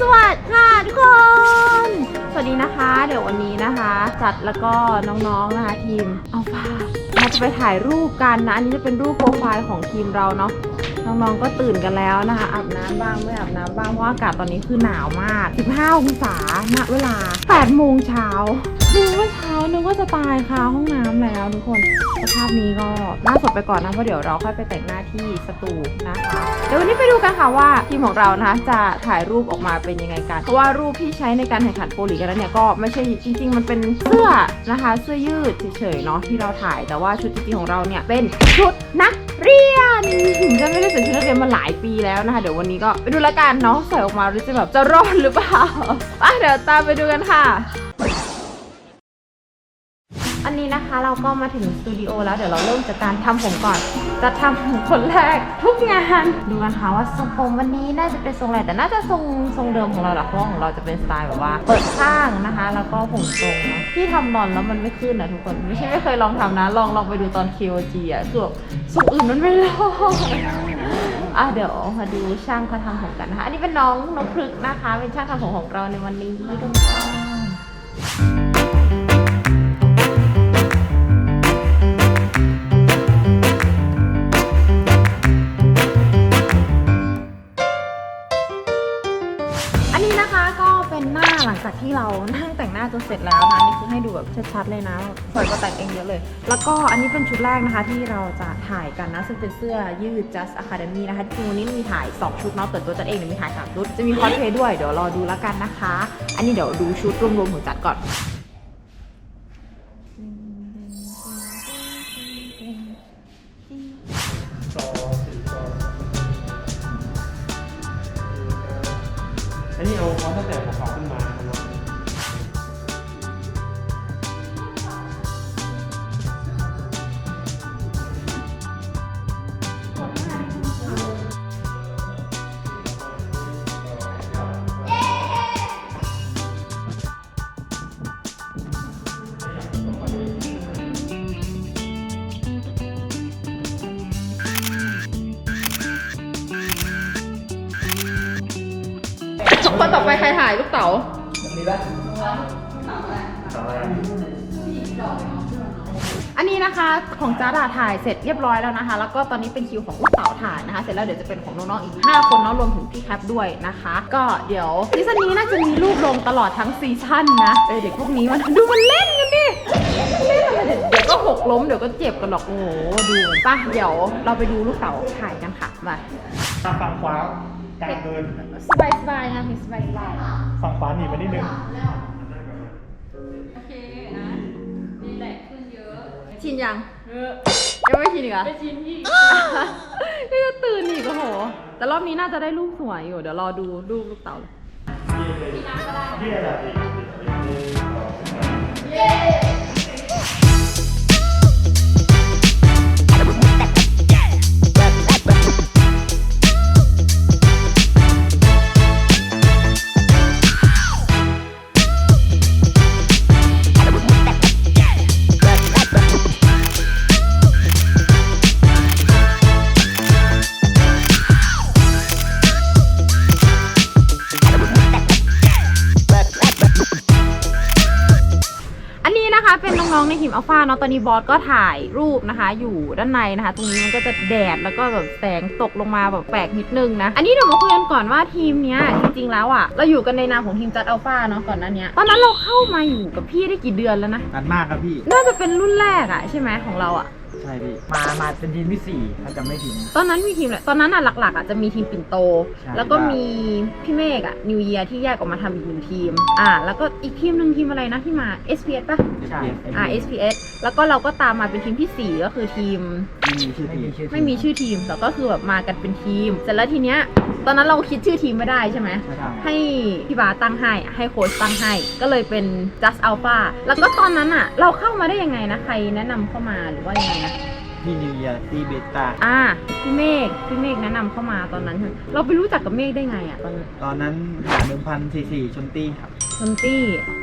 สวัสดีค่ะทุกคน สวัสดีนะคะ เดี๋ยววันนี้นะคะ จัดแล้วก็น้องๆนะคะทีมเอาฟ้าเราจะไปถ่ายรูปกันนะ อันนี้จะเป็นรูปโปรไฟล์ของทีมเราเนาะ น้องๆก็ตื่นกันแล้วนะคะ อาบน้ำบ้างไม่อาบน้ำบ้าง เพราะอากาศตอนนี้คือหนาวมาก 15 องศาณเวลา 8 โมงเช้าคือเมื่อเช้า นึกว่าจะตายค่ะห้องน้ำแล้วทุกคนสภาพนี้ก็น่าสดไปก่อนนะเพราะเดี๋ยวเราค่อยไปแต่งหน้าที่สตูนะคะเดี๋ยววันนี้ไปดูกันค่ะว่าทีมของเรานะจะถ่ายรูปออกมาเป็นยังไงกัน เพราะว่ารูปที่ใช้ในการแข่งขันโปลีกันแล้วเนี่ยก็ไม่ใช่จริงๆ มันเป็นเสื้อนะคะ เสื้อยืดเฉยๆเนาะที่เราถ่ายแต่ว่าชุดจริงๆของเราเนี่ยเป็นชุดนักเรียนถึงจะไม่ได้ใส่ชุดนักเรียนมาหลายปีแล้วนะคะ เดี๋ยววันนี้ก็ไปดูละกันเนาะใส่ออกมาแล้วจะแบบจะรอดหรือเปล่าอะเดี๋ยวตามไปดูกันค่ะ นนี้นะคะเราก็มาถึงสตูดิโอแล้วเดี๋ยวเราเริ่มจากการทำผมก่อน จะทำผมคนแรกทุกงาน ดูกันค่ะว่าทรงผมวันนี้น่าจะเป็นทรงอะไรแต่น่าจะทรงทรงเดิมของเราแหละเพราะของเราจะเป็นสไตล์แบบว่า เปิดข้างนะคะ แล้วก็ผมตรงนะที่ทำนอนแล้วมันไม่ขึ้นนะทุกคนไม่ใช่ไม่เคยลองทำนะ ลองลองไปดูตอน KOG อะคือแบบทรงอื่นมันไม่รอดอะเดี๋ยวมาดูช่างเขาทำผมกันนะคะ อันนี้เป็นน้องน้องพฤกนะคะ เป็นช่างทำผมของเราในวันนี้ดูค่ะอัน จากที่เรานั่งแต่งหน้าจนเสร็จแล้วนะนี่คือให้ดูแบบชัดๆเลยนะสวยกว่าแต่งเองเยอะเลย แล้วก็อันนี้เป็นชุดแรกนะคะที่เราจะถ่ายกันนะ ซึ่งเป็นเสื้อยืด Just Academy นะคะจริงวันนี้มีถ่าย 2 ชุดเนาะเปิดตัวจัดเองเดี๋ยวมีถ่าย3ชุดจะมีคอสเพลย์ด้วยเดี๋ยวรอดูแล้วกันนะคะ อันนี้เดี๋ยวดูชุดรวมๆของจัดก่อน รถ่ายลูกเต๋าอันนี้นะคะของจ้าดาถ่ายเสร็จเรียบร้อยแล้วนะคะ แล้วก็ตอนนี้เป็นคิวของลูกเต๋าถ่ายนะคะ เสร็จแล้วเดี๋ยวจะเป็นของน้องๆอีก 5 คนเนาะรวมถึงพี่แคปด้วยนะคะ ก็เดี๋ยวซีซั่นนี้น่าจะมีรูปลงตลอดทั้งซีซั่นนะเออเด็กพวกนี้มันดูมันเล่นกันดิเล่นอะไรเดี๋ยวก็หกล้มเดี๋ยวก็เจ็บกันหรอกโอ้โหดูป่ะเดี๋ยวเราไปดูลูกเต๋าถ่ายกันค่ะมาทางฝั่งขวา กลางเดินสบายสบายๆนะพี่สบายสบายฝั่งขวาหนีไปนิดนึง โอเคนะมีแหลกขึ้นเยอะชินยังเยอะยังไม่ชินอีกเหรอ ไป ชินที่นี่ก็ตื่นอีกโอ้โห แต่รอบนี้น่าจะได้รูปสวยอยู่ เดี๋ยวรอดูรูปลูกเต๋าเลยเยี่ยแหละอั องๆในทีมอัลฟาเนาะตอนนี้บอสก็ถ่ายรูปนะคะ อยู่ด้านในนะคะ ตรงนี้มันก็จะแดดแล้วก็แบบแสงตกลงมาแบบแปลกนิดนึงนะ อันนี้เดี๋ยวมาคุยกันก่อนว่าทีมเนี้ยจริงๆแล้วอะเราอยู่กันในนามของทีมจัดอัลฟาเนาะก่อนหน้าเนี้ยตอนนั้นเราเข้ามาอยู่กับพี่ได้กี่เดือนแล้วนะนานมากครับพี่ น่าจะเป็นรุ่นแรกอะใช่ไหมของเราอะ ใช่พี่ มา มาเป็นทีมที่สี่ถ้าจำไม่ผิดตอนนั้นมีทีมอะไรตอนนั้นอะหลักๆอะจะมีทีมปิ่นโต ใช่ แล้วก็มีพี่เมฆอะนิวเยียที่แยกออกมาทำอีกหนึ่งทีม อ่า แล้วก็อีกทีมหนึ่งทีมอะไรนะที่มา SPS ป่ะ ใช่ อ่า SPS แล้วก็เราก็ตามมาเป็นทีมที่ 4 ก็คือทีมไม่มีชื่อทีมไม่มีชื่อทีมแต่ก็คือแบบมากันเป็นทีม เสร็จแล้วทีเนี้ยตอนนั้นเราคิดชื่อทีมไม่ได้ใช่ไหมใช่ครับให้พี่บาสตั้งให้ให้โค้ชตั้งให้ก็เลยเป็น just alpha แล้วก็ตอนนั้นอะเราเข้ามาได้ยังไงนะใครแนะนำเข้ามาหรือว่ายังไงนะพี่นิวเยียร์ตีเบต้าอ่าพี่เมฆพี่เมฆแนะนำเข้ามาตอนนั้น เราไปรู้จักกับเมฆได้ไงอะตอนนั้นตอนนั้นหาหนึ่งพันสี่สี่ชนตีครับ ชนตี้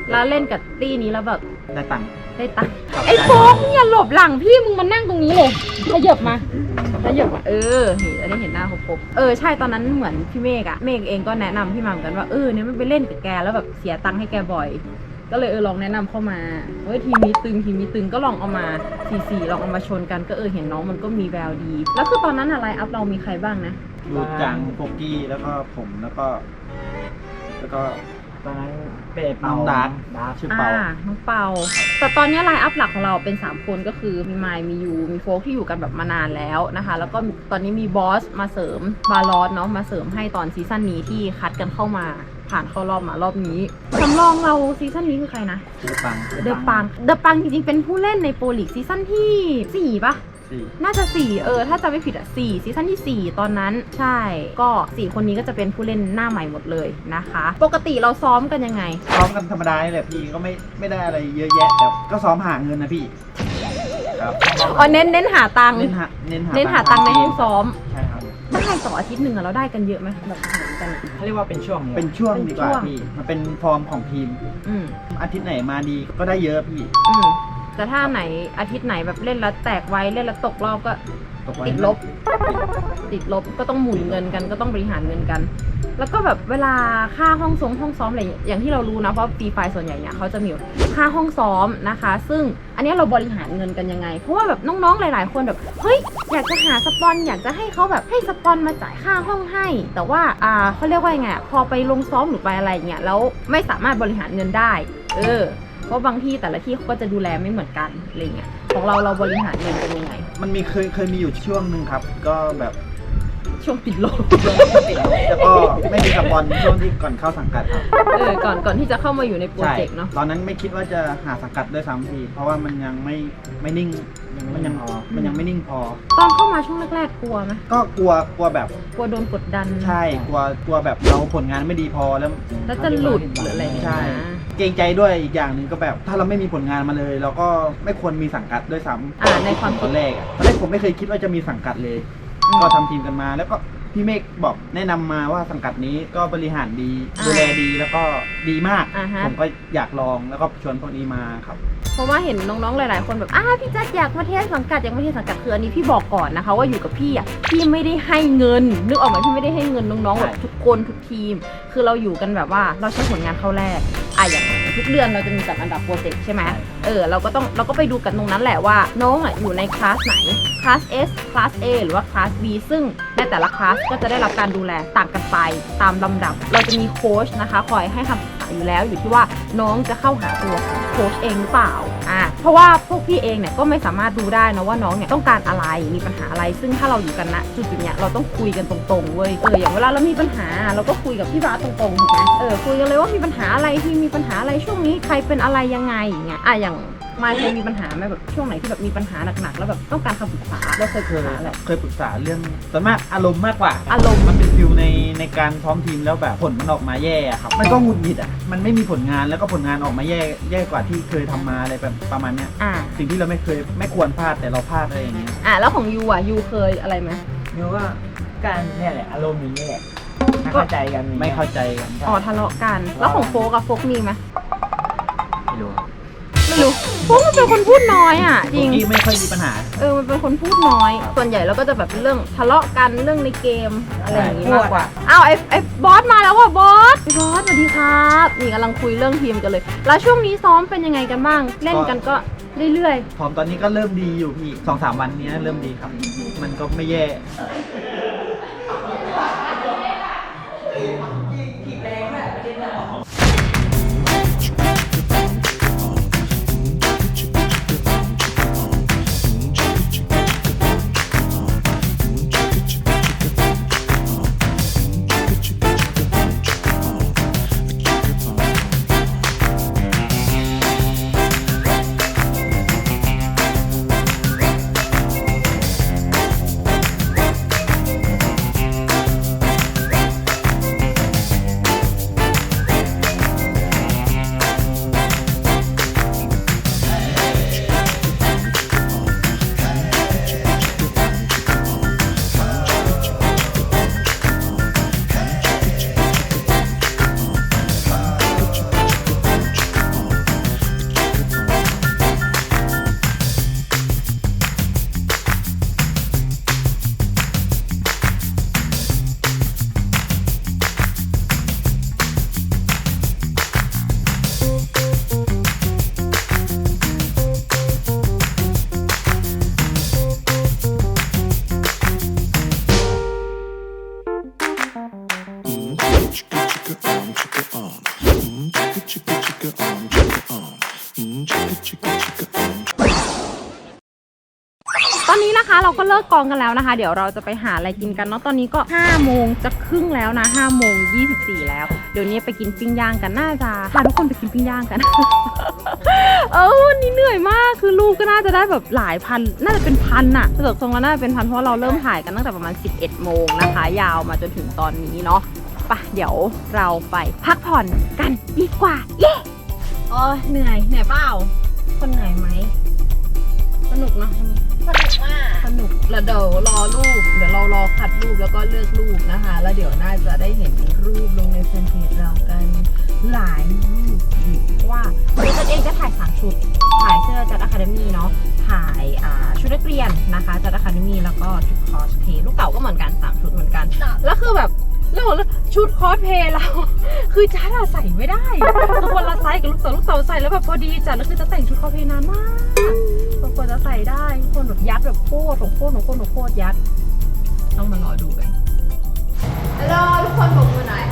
แล้วเล่นกับตี้นี้แล้วแบบได้ตังค์ได้ตังค์ไอ้โฟกอย่าหลบหลังพี่มึงมานั่งตรงนี้เลยขยับมาขยับมาเออเห็นจะได้เห็นหน้าครบๆเออใช่ตอนนั้นเหมือนพี่เมฆอะเมฆเองก็แนะนำพี่มาเหมือนกันว่าเออเนี่ยมันไปเล่นกับแกแล้วแบบเสียตังค์ให้แกบ่อย ก็เลยเออลองแนะนำเข้ามาเฮ้ยทีมนี้ตึงทีมนี้ตึงก็ลองเอามาสี่สี่ลองเอามาชนกันก็เออเห็นน้องมันก็มีแววดี แล้วคือตอนนั้นอะไรอัพเรามีใครบ้างนะ รูจังโฟกี้แล้วก็ผมแล้วก็ แล้วก็ ตอนนั้นเปน้องดาร์กชื่อเปา อ่าน้องเปา แต่ตอนนี้ไลน์อัพหลักของเราเป็น 3 คนก็คือมีไมล์มียูมีโฟกที่อยู่กันแบบมานานแล้วนะคะ แล้วก็ตอนนี้มีบอสมาเสริมบาลอสเนาะมาเสริมให้ตอนซีซั่นนี้ที่คัดกันเข้ามา ผ่านเข้ารอบมารอบนี้สำรองเราซีซั่นนี้คือใครนะ ชื่อปัง เดอะปัง เดอะปังจริงๆ เป็นผู้เล่นในโปรลีกซีซั่นที่ 4ปะ สี่น่าจะ 4 เออ ถ้าจำไม่ผิดอะ4ซีซั่นที่ 4 ตอนนั้น ใช่ ก็ 4 คนนี้ก็จะเป็นผู้เล่นหน้าใหม่หมดเลยนะคะ ปกติเราซ้อมกันยังไง ซ้อมกันธรรมดานี่แหละพี่ก็ไม่ไม่ได้อะไรเยอะแยะแต่ก็ซ้อมหาเงินนะพี่ ครับอ๋อเน้นเน้นหาตังค์เน้นหาเน้นหาเน้นหาตังค์ในห้องซ้อม ใช่ครับได้ต่ออาทิตย์หนึ่งอะเราได้กันเยอะไหมแบบหารกันอะเขาเรียกว่าเป็นช่วงเลยเป็นช่วงดีกว่าเป็นช่วงพี่มันเป็นฟอร์มของทีม อืมอาทิตย์ไหนมาดีก็ได้เยอะพี่ อืม แต่ถ้าไหนอาทิตย์ไหนแบบเล่นแล้วแตกไวเล่นแล้วตกรอบก็ตกไว้ติดลบ ติดลบก็ต้องหมุนเงินกันก็ต้องบริหารเงินกัน แล้วก็แบบเวลาค่าห้องซ้อมห้องซ้อมอะไรอย่างที่เรารู้นะเพราะฟรีไฟส่วนใหญ่เนี่ยเขาจะมีค่าห้องซ้อมนะคะ ซึ่งอันเนี้ยเราบริหารเงินกันยังไง เพราะว่าแบบน้องๆหลาย ๆ คนแบบเฮ้ยอยากจะหาสปอนอยากจะให้เขาแบบให้สปอนมาจ่ายค่าห้องให้ แต่ว่าอ่าเขาเรียกว่ายังไงอะพอไปลงซ้อมหรือไปอะไรเงี้ยแล้วไม่สามารถบริหารเงินได้ เออ เพราะบางที่แต่ละที่เขาก็จะดูแลไม่เหมือนกันอะไรเงี้ยของเราเราบริหารเงินกันยังไง มันมีเคยเคยมีอยู่ช่วงหนึ่งครับ ก็แบบช่วงติดลบแล้วก็ไม่มีสปอนช่วงที่ก่อนเข้าสังกัดครับเออก่อนก่อนที่จะเข้ามาอยู่ในโปรเจกต์เนาะตอนนั้นไม่คิดว่าจะหาสังกัดด้วยซ้ำพี่เพราะว่ามันยังไม่ไม่นิ่งมันยังมันยังไม่นิ่งพอ ตอนเข้ามาช่วงแรกๆกลัวไหมก็กลัวกลัวแบบกลัวโดนกดดัน ใช่กลัวกลัวแบบเราผลงานไม่ดีพอแล้ว แล้วจะหลุดหรืออะไรอย่างเงี้ยใช่เกรงใจด้วยอีกอย่างหนึ่งก็แบบ ถ้าเราไม่มีผลงานมาเลย เราก็ไม่ควรมีสังกัดด้วยซ้ำอ่าในความตคิอดนแรกอะตอนแรกผมไม่เคยคิดว่าจะมีสังกัดเลยอืมก็ทำทีมกันมา แล้วก็พี่เมฆบอกแนะนำมาว่าสังกัดนี้ก็บริหารดี อ่าดูแลดีแล้วก็ดีมาก อ่าฮะ ผมก็อยากลองแล้วก็ชวนพวกนี้มาครับ เพราะว่าเห็นน้องๆหลาย ๆ คนแบบอ้าพี่จัดอยากมาเทศสังกัดอยากมาเทศสังกัดคืออันนี้พี่บอกก่อนนะคะ ว่าอยู่กับพี่อะพี่ไม่ได้ให้เงินนึกออกไหมพี่ไม่ได้ให้เงินน้องๆแบบทุกคนทุกทีม คือเราอยู่กันแบบว่าเราใช้ผลงานเข้าแรกอะอย่าง ทุกเดือนเราจะมีจัดอันดับโปรเจกต์ใช่ไหมเออเราก็ต้องเราก็ไปดูกันตรงนั้นแหละว่าน้องอะอยู่ในคลาสไหนคลาส S คลาส A หรือว่าคลาส B ซึ่งในแต่ละคลาสก็จะได้รับการดูแลต่างกันไปตามลำดับ เราจะมีโค้ชนะคะ คอยให้คำปรึกษาอยู่แล้วอยู่ที่ว่าน้องจะเข้าหาตัวของโค้ชเองหรือเปล่า อ่าเพราะว่าพวกพี่เองเนี่ยก็ไม่สามารถดูได้นะว่าน้องเนี่ยต้องการอะไรมีปัญหาอะไร ซึ่งถ้าเราอยู่กันณจุดจุดเนี้ยเราต้องคุยกันตรงๆเว้ยเอออย่างเวลาเรามีปัญหาเราก็คุยกับพี่บาตรงๆถูกไหมเออคุยกันเลยว่ามีปัญหาอะไรที่มีปัญหาอะไรช่วงนี้ใครเป็นอะไรยังไงอย่างเงี้ยอะอย่าง มายเคยมีปัญหาไหมแบบช่วงไหนที่แบบมีปัญหาหนักๆแล้วแบบต้องการคำปรึกษาเราเคยปเครึกยษาอะไรเคยปรึกษาเรื่องส่วนมากอารมณ์มากกว่าอารมณ์มันเป็นฟิลในในการซ้อมทีมแล้วแบบผลมันออกมาแย่อะครับมันก็หงุดหงิดอะมันไม่มีผลงานแล้วก็ผลงานออกมาแย่แย่กว่าที่เคยทำมาอะไรแบบประมาณเนี้ยอ่าสิ่งที่เราไม่เคยไม่ควรพลาดแต่เราพลาดอะไรอย่างเงี้ยอ่าแล้วของยูอะยูเคยอะไรไหมนึกว่าการเนี่ยแหละอารมณ์นี้นี่แหละไม่เข้าใจกันไม่เข้าใจกันอ๋อทะเลาะกัน แล้วของโฟกอะโฟกมีไหมไม่รู้ไม่รู้ โฟกมันเป็นคนพูดน้อยอะจริงที่ไม่ค่อยมีปัญหา เออ มันเป็นคนพูดน้อย ส่วนใหญ่เราก็จะแบบเรื่องทะเลาะกันเรื่องในเกมอะไรอย่างงี้มากกว่า อ้าวไอ้ไอ้บอสมาแล้วว่ะบอสไอ้บอสสวัสดีครับ นี่กำลังคุยเรื่องทีมกันเลย แล้วช่วงนี้ซ้อมเป็นยังไงกันบ้าง เล่นกันก็เรื่อยพร้อมตอนนี้ก็เริ่มดีอยู่พี่สองสามวันเนี้ยเริ่มดีครับ มันก็ไม่แย่ กองกันแล้วนะคะ เดี๋ยวเราจะไปหาอะไรกินกันเนาะตอนนี้ก็5โมงจะครึ่งแล้วนะ5โมง24 แล้ว เดี๋ยวนี้ไปกินปิ้งย่างกันน่าจะพาทุกคนไปกินปิ้งย่างกัน เออวันนี้เหนื่อยมากคือลูกก็น่าจะได้แบบหลายพันน่าจะเป็นพันน่ะเสือกทรงแล้วน่าจะเป็นพันเพราะเราเริ่มถ่ายกันตั้งแต่ประมาณ 11 โมงนะคะ ยาวมาจนถึงตอนนี้เนาะไปะเดี๋ยวเราไปพักผ่อนกันดีกว่าเย้โอ้ยเหนื่อยเหนื่อยเปล่าคนเหนื่อยไหม สนุกเนอะสนุกมาก สนุกแล้วเดี๋ยวรอรูป เดี๋ยวเรารอคัดรูปแล้วก็เลือกรูปนะคะ แล้วเดี๋ยวน่าจะได้เห็นรูปลงในแฟนเพจเรากันหลายรูปอยู่ว่าวันนี้ฉันเองจะถ่ายสามชุด ถ่ายเสื้อจัดอะคาเดมี่เนาะ ถ่ายอ่าชุดนักเรียนนะคะจัดอะคาเดมี่แล้วก็ชุดคอสเพลย์ลูกเก่าก็เหมือนกันสามชุดเหมือนกัน แล้วคือแบบเรื่องของเรื่องชุดคอสเพลย์เราคือจัดใส่ไม่ได้คือคนละไซส์กับลูกเต๋าลูกเต๋าใส่แล้วแบบพอดีจัดแล้วคือจะแต่งชุดคอสเพลย์นานมาก บาจะใส่ได้คนแบบยัดแบบโคตรโคตรโคตรโคตรยัด ต้องมารอดูกันฮัลโหลทุกคนบอกมือหน่อย